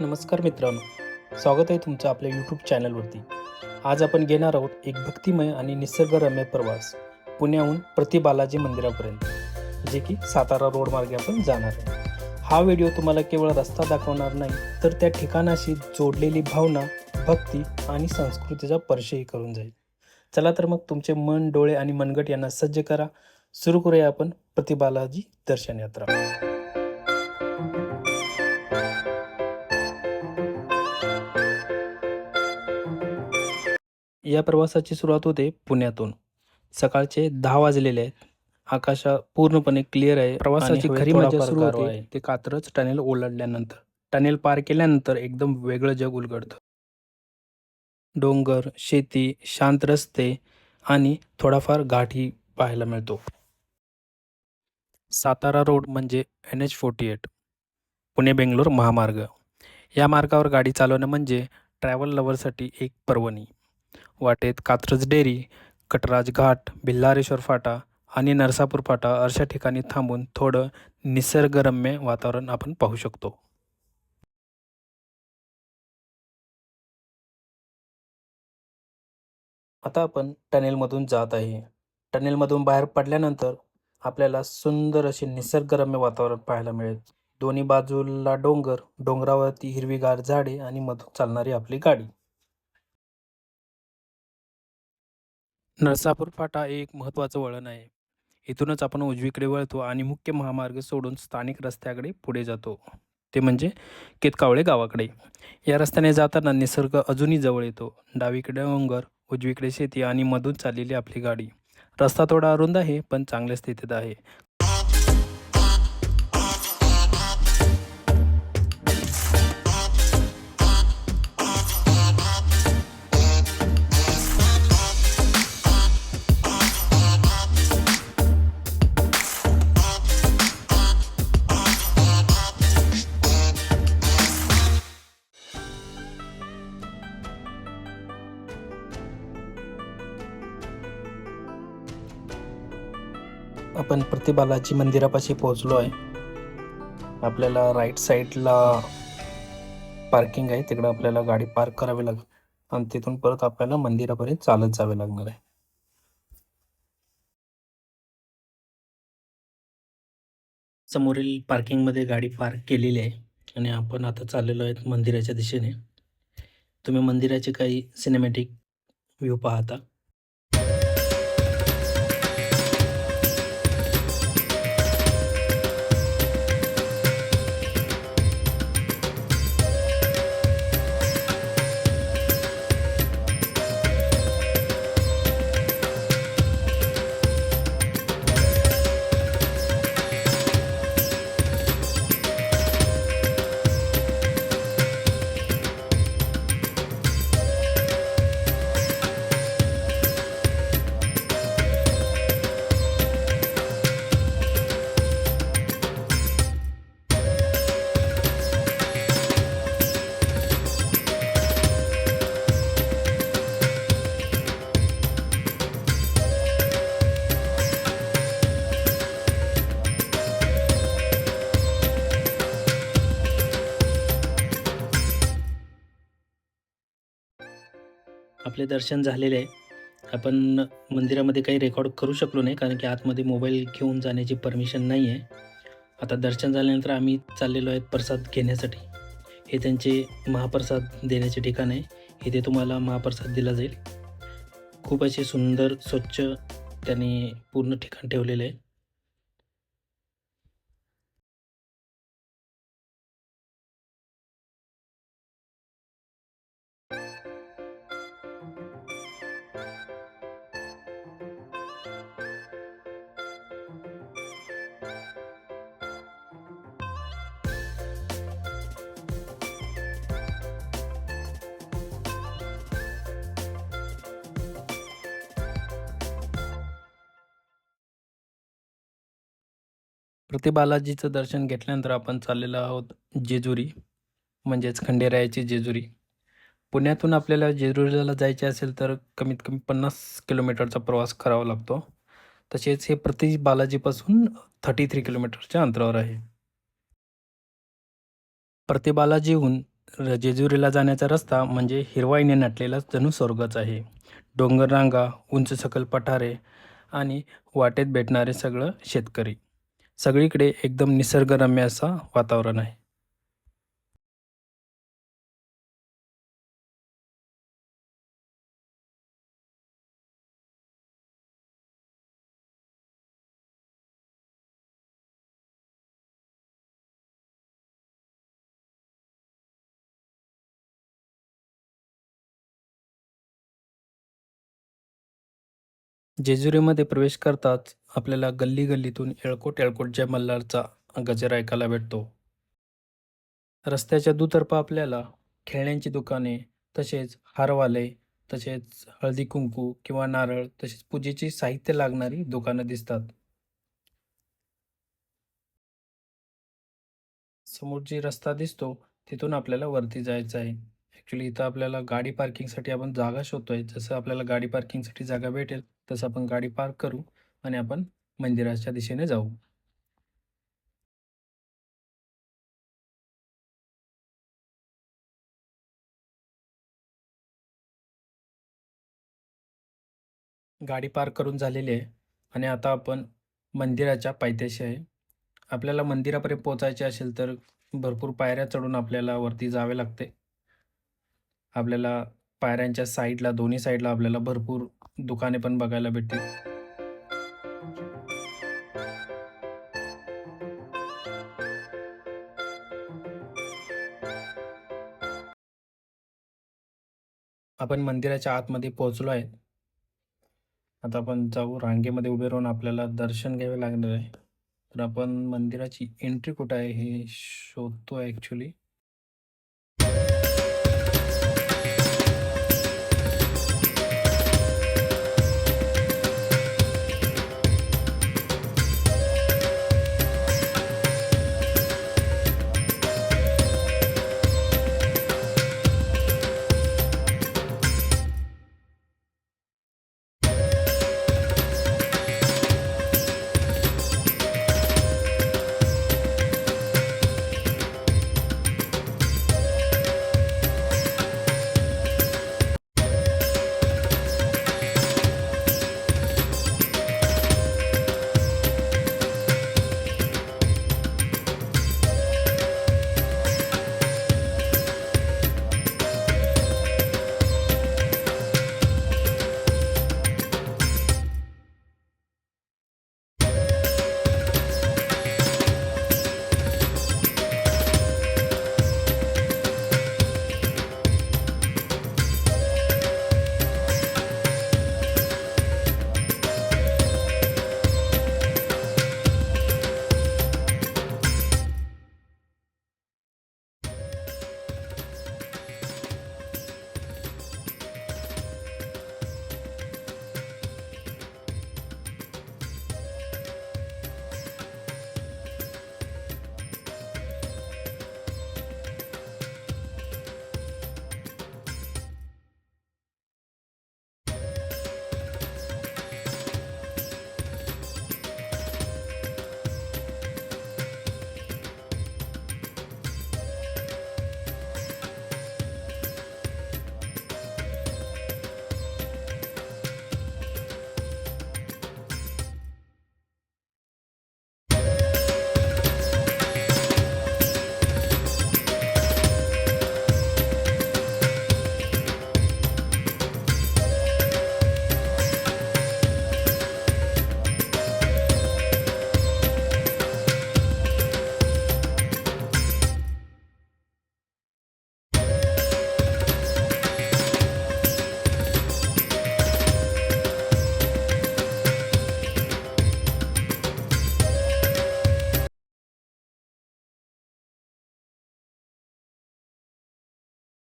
नमस्कार मित्रांनो. स्वागत आहे तुमचं आपल्या यूट्यूब चॅनलवरती. आज आपण घेणार आहोत एक भक्तिमय आणि निसर्गरम्य प्रवास पुण्याहून प्रति बालाजी मंदिरापर्यंत जे की सातारा रोड मार्गे आपण जाणार आहे हा व्हिडिओ तुम्हाला केवळ रस्ता दाखवणार नाही तर त्या ठिकाणाशी जोडलेली भावना भक्ती आणि संस्कृतीचा परिचय करून जाईल. चला तर मग तुमचे मन डोळे आणि मनगट यांना सज्ज करा. सुरू करूया आपण प्रतिबालाजी दर्शन यात्रा. या प्रवासाची सुरुवात होते पुण्यातून. सकाळचे दहा वाजलेले आहेत. आकाश पूर्णपणे क्लिअर आहे. प्रवासाची खरी मजा सुरू होते. आहे. ते कात्रज टनेल ओलांडल्यानंतर. टनेल पार केल्यानंतर एकदम वेगळं जग उलगडतं. डोंगर शेती शांत रस्ते आणि थोडाफार घाटही पाहायला मिळतो. सातारा रोड म्हणजे N H forty eight Pune Bangalore महामार्ग. या मार्गावर गाडी चालवणं म्हणजे ट्रॅव्हल लवरसाठी एक पर्वणी. वाटेत कात्रज डेअरी कटराज घाट भिल्लारेश्वर फाटा आणि नरसापूर फाटा अशा ठिकाणी थांबून थोडं निसर्गरम्य वातावरण आपण पाहू शकतो. आता आपण टनेलमधून जात आहे. टनेलमधून बाहेर पडल्यानंतर आपल्याला सुंदर असे निसर्गरम्य वातावरण पाहायला मिळेल. दोन्ही बाजूला डोंगर डोंगरावरती हिरवीगार झाडे आणि मधून चालणारी आपली गाडी. नरसापूर फाटा हे एक महत्त्वाचं वळण आहे. इथूनच आपण उजवीकडे वळतो आणि मुख्य महामार्ग सोडून स्थानिक रस्त्याकडे पुढे जातो. ते म्हणजे केतकावळे गावाकडे. या रस्त्याने जाताना निसर्ग अजूनही जवळ येतो. डावीकडे डोंगर उजवीकडे शेती आणि मधून चाललेली आपली गाडी. रस्ता थोडा अरुंद आहे पण चांगल्या स्थितीत आहे. आपण प्रतिबालाजी मंदिरापाशी पोहोचलो आहे. आपल्याला राईट साईडला पार्किंग आहे. तिकडे आपल्याला गाडी पार्क करावी लागेल. आणि तिथून परत आपल्याला मंदिरापर्यंत चालत जावे लागणार आहे. समोरील पार्किंगमध्ये गाडी पार्क केलेली आहे. आणि आपण आता चाललेलो आहेत मंदिराच्या दिशेने. तुम्ही मंदिराचे काही सिनेमॅटिक व्ह्यू पाहता. आपले दर्शन झालेले आहे. आपण मंदिरामध्ये काही रेकॉर्ड करू शकलो नाही कारण की आतमध्ये मोबाईल घेऊन जाण्याची परमिशन नाही आहे आता दर्शन झाल्यानंतर आम्ही चाललेलो आहेत प्रसाद घेण्यासाठी. हे त्यांचे महाप्रसाद देण्याचे ठिकाण आहे. इथे तुम्हाला महाप्रसाद दिला जाईल. खूप असे सुंदर स्वच्छ त्यांनी पूर्ण ठिकाण ठेवलेले आहे. प्रतिबालाजीचं दर्शन घेतल्यानंतर आपण चाललेलो आहोत जेजुरी म्हणजेच खंडेरायाची जेजुरी. पुण्यातून आपल्याला जेजुरीला जायचे असेल तर कमीत कमी पन्नास किलोमीटरचा प्रवास करावा लागतो. तसेच हे प्रति बालाजीपासून थर्टी थ्री किलोमीटरच्या अंतरावर आहे. प्रति बालाजीहून र जेजुरीला जाण्याचा रस्ता म्हणजे हिरवाईने नटलेला जणू स्वर्गच आहे. डोंगररांगा उंच सकल पठारे आणि वाटेत भेटणारे सगळं शेतकरी. सगळीकडे एकदम निसर्गरम्य असं वातावरण आहे. जेजुरीमध्ये प्रवेश करताच आपल्याला गल्ली गल्लीतून येळकोट येळकोट जय मल्हारचा गजर ऐकायला भेटतो. रस्त्याच्या दुतर्फा आपल्याला खेळण्यांची दुकाने तसेच हारवाले तसेच हळदी कुंकू किंवा नारळ तसेच पूजेची साहित्य लागणारी दुकानं दिसतात. समोर जी रस्ता दिसतो तिथून आपल्याला वरती जायचं आहे. ॲक्च्युली इथं आपल्याला गाडी पार्किंगसाठी आपण जागा शोधतोय. जसं आपल्याला गाडी पार्किंगसाठी जागा भेटेल तसं आपण गाडी पार्क करू. आणि आपण मंदिराच्या दिशेने जाऊ. गाडी पार्क करून झालेली आहे आणि आता आपण मंदिराच्या पायथ्याशी आहे. आपल्याला मंदिरापर्यंत पोचायचे असेल तर भरपूर पायऱ्या चढून आपल्याला वरती जावे लागते. आपल्याला पायऱ्यांच्या साईडला दोन्ही साईडला आपल्याला भरपूर दुकाने पण बघायला भेटतील. आपण मंदिराच्या आतमध्ये पोहोचलो आहे. आता आपण जाऊ रांगेमध्ये उभे राहून आपल्याला दर्शन घ्यावे लागणार आहे. तर आपण मंदिराची एंट्री कुठं आहे हे शोधतो ॲक्च्युली